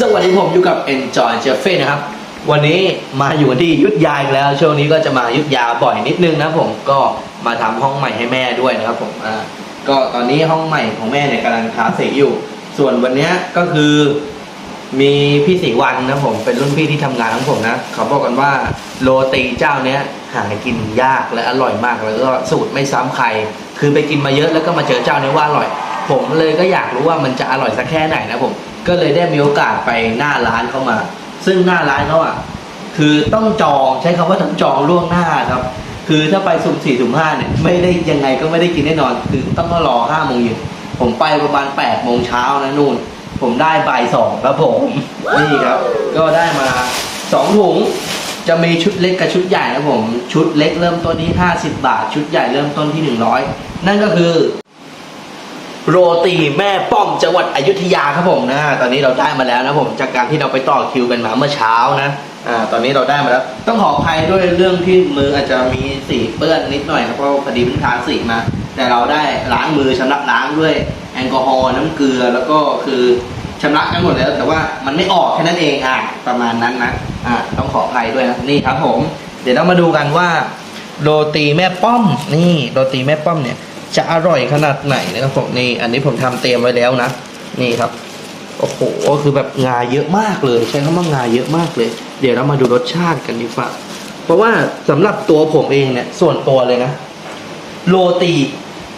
สวัสดีผมอยู่กับ Enjoy j e f f นะครับ วันนี้มาอยู่กันที่ยุทธยาอีกแล้ว ช่วงนี้ก็จะมายุทธยาบ่อยนิดนึงนะผมก็มาทำห้องใหม่ให้แม่ด้วยนะครับผมอ่าก็ตอนนี้ห้องใหม่ของแม่เนี่ยกำลังทาสีอยู่ ส่วนวันนี้ก็คือมีพี่สีวันนะผมเป็นรุ่นพี่ที่ทำงานของผมนะเขาบอกกันว่าโรตีเจ้าเนี้ยหากินยากและอร่อยมากแล้วก็สูตรไม่ซ้ำใคร คือไปกินมาเยอะแล้วก็มาเจอเจ้านี้ว่าอร่อย ผมเลยก็อยากรู้ว่ามันจะอร่อยสักแค่ไหนนะผม ก็เลยได้มีโอกาสไปหน้าร้านเข้ามา ซึ่งหน้าร้านเขาอะคือต้องจองใช้คำว่าต้องจองล่วงหน้าครับ คือถ้าไปสุ่มสี่สุ่มห้าเนี่ยไม่ได้ยังไงก็ไม่ได้กินแน่นอนคือต้องรอห้าโมงเย็นผมไปประมาณแปดโมงเช้านะนู่น ผมได้บ่ายสองครับผมนี่ครับ ก็ได้มาสองถุงจะมีชุดเล็กกับชุดใหญ่นะผม ชุดเล็กเริ่มต้นที่ 50 บาท ชุดใหญ่เริ่มต้นที่ 100 นั่นก็คือ โรตีแม่ป้อมจังหวัดอยุธยาครับผมนะตอนนี้เราได้มาแล้วนะผมจากการที่เราไปต่อคิวกันมาเมื่อเช้านะอ่าตอนนี้เราได้มาแล้ว ต้องขออภัยด้วยเรื่องที่มืออาจจะมีสีเปื้อนนิดหน่อยครับเพราะพอดีเพิ่งทาสีมา แต่เราได้ล้างมือชำระล้างด้วยแอลกอฮอล์น้ำเกลือแล้วก็คือชำระกันหมดแล้ว แต่ว่ามันไม่ออกแค่นั้นเองอะประมาณนั้นนะอ่าต้องขออภัยด้วยนะนี่ครับผม เดี๋ยวเรามาดูกันว่าโรตีแม่ป้อมนี่โรตีแม่ป้อมเนี่ย จะอร่อยขนาดไหนนะครับผมนี่อันนี้ผมทำเตรียมไว้แล้วนะ นี่ครับโอ้โหคือแบบงาเยอะมากเลย ใช้คำว่างาเยอะมากเลย เดี๋ยวเรามาดูรสชาติกันดีกว่าเพราะว่าสำหรับตัวผมเองเนี่ยส่วนตัวเลยนะโรตี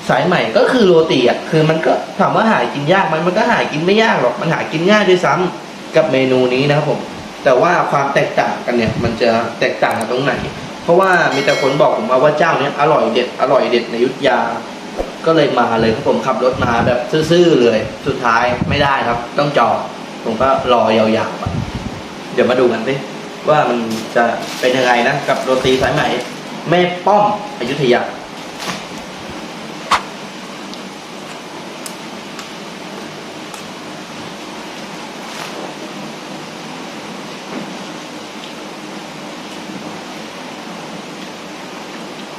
สายใหม่ก็คือโรตีอะคือมันก็ถามว่าหากินยากไหมมันก็หากินไม่ยากหรอกมันหากินง่ายด้วยซ้ำกับเมนูนี้นะครับผม แต่ว่าความแตกต่างกันเนี่ย มันจะแตกต่างกันตรงไหน เพราะว่ามีแต่คนบอกผมมาว่าเจ้าเนี้ยอร่อยเด็ดอร่อยเด็ดในยุทธยา ก็เลยมาเลยครับผมขับรถมาแบบซื่อๆเลย สุดท้ายไม่ได้ครับ ต้องจองผมก็รอยาวๆไปเดี๋ยวมาดูกันสิว่ามันจะเป็นยังไงนะกับโรตีสายใหม่แม่ป้อมอยุธยา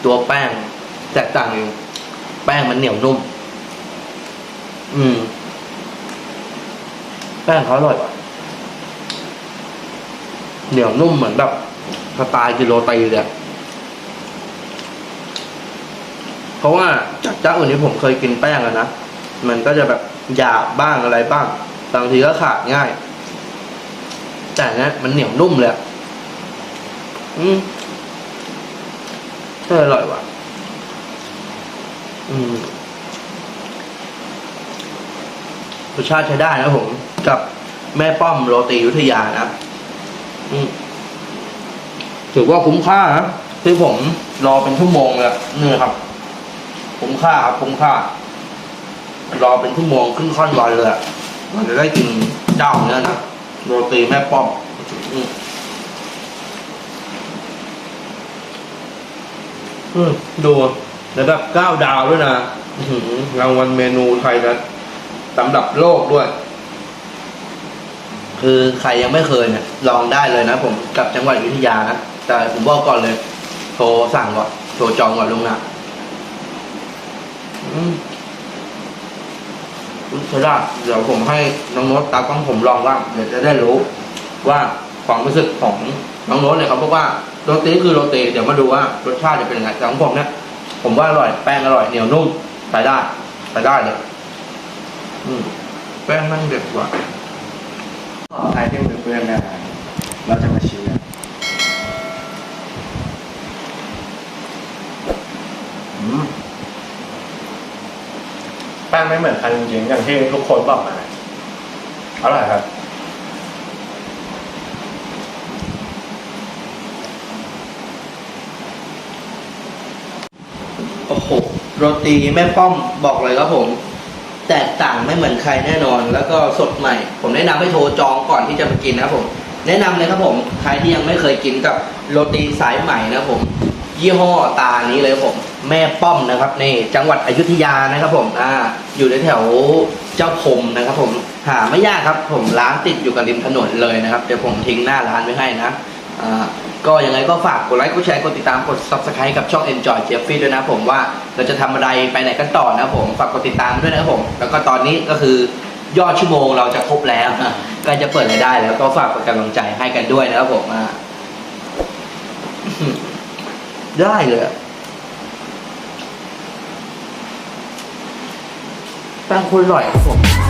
ตัวแป้งแตกต่างอยู่ แป้งมันเหนียวนุ่ม อืม แป้งเขาอร่อยว่ะเหนียวนุ่มเหมือนแบบสไตล์กิโรตีเลยเพราะว่าจากเจ้าอื่นที่ผมเคยกินแป้งอะนะ มันก็จะแบบหยาบบ้างอะไรบ้าง บางทีก็ขาดง่าย แต่นเนี้ยมันเหนียวนุ่มเลยอืมเอออร่อยว่ะ รสชาติใช้ได้นะผม กับแม่ป้อมโรตียุธยานะถือว่าคุ้มค่านะที่ผมรอเป็นชั่วโมงเลยนี่ครับ คุ้มค่าครับคุ้มค่า รอเป็นชั่วโมงครึ่งค่อนวันเลยอะมันจะได้กินเจ้าเนี้ยนะโรตีแม่ป้อมอืมดู ระดับเก้าดาวด้วยนะอื้อหือรางวัลเมนูไทยนะสำหรับโลกด้วย คือใครยังไม่เคยเนี่ยลองได้เลยนะผมกับจังหวัดอยุธยานะแต่ผมบอกก่อนเลย โทรสั่งก่อนโทรจองก่อนลุงนะอืมใช่ได้เดี๋ยวผมให้น้องโน้ตตากล้องผมลองว่างเดี๋ยวจะได้รู้ ว่าความรู้สึกของน้องโน้ตเนี่ยเขาบอกว่าโรตีคือโรตีเดี๋ยวมาดูว่ารสชาติจะเป็นยังไงแต่ของผมเนี่ย ผมว่าอร่อย แป้งอร่อยเหนียวนุ่มใช้ได้ใช้ได้เลยอืมแป้งนั่งเด็ดกว่าใครที่มือเปื้อนเนะฮะเราจะมาชิมกันอืมแป้งไม่เหมือนกันจริงๆอย่างที่ทุกคนบอกมาอร่อยครับ โอ้โห โรตีแม่ป้อมบอกเลยครับผม แตกต่างไม่เหมือนใครแน่นอน แล้วก็สดใหม่ ผมแนะนำให้โทรจองก่อนที่จะมากินนะครับผม แนะนำเลยครับผมใครที่ยังไม่เคยกินกับโรตีสายใหม่นะครับผม ยี่ห้อตานี้เลยครับผม แม่ป้อมนะครับนี่จังหวัดอยุธยานะครับผมอ่าอยู่ในแถวเจ้าพรมนะครับ ผมหาไม่ยากครับ ผมร้านติดอยู่กับริมถนนเลยนะครับเดี๋ยวผมทิ้งหน้าร้านไว้ให้นะอ่า ก็ยังไงก็ฝากกดไลค์กดแชร์กดติดตามกด subscribe กับช่อง Enjoy Jeffrey ด้วยนะผมว่าเราจะทำอะไรไปไหนกันต่อนะผมฝากกดติดตามด้วยนะครับผม แล้วก็ตอนนี้ก็คือยอดชั่วโมงเราจะครบแล้วกล้จะเปิดรายได้แล้วก็ฝากเป็นกำลังใจให้กันด้วยนะครับผมอะได้เลยแป้งคนอร่อยครับผม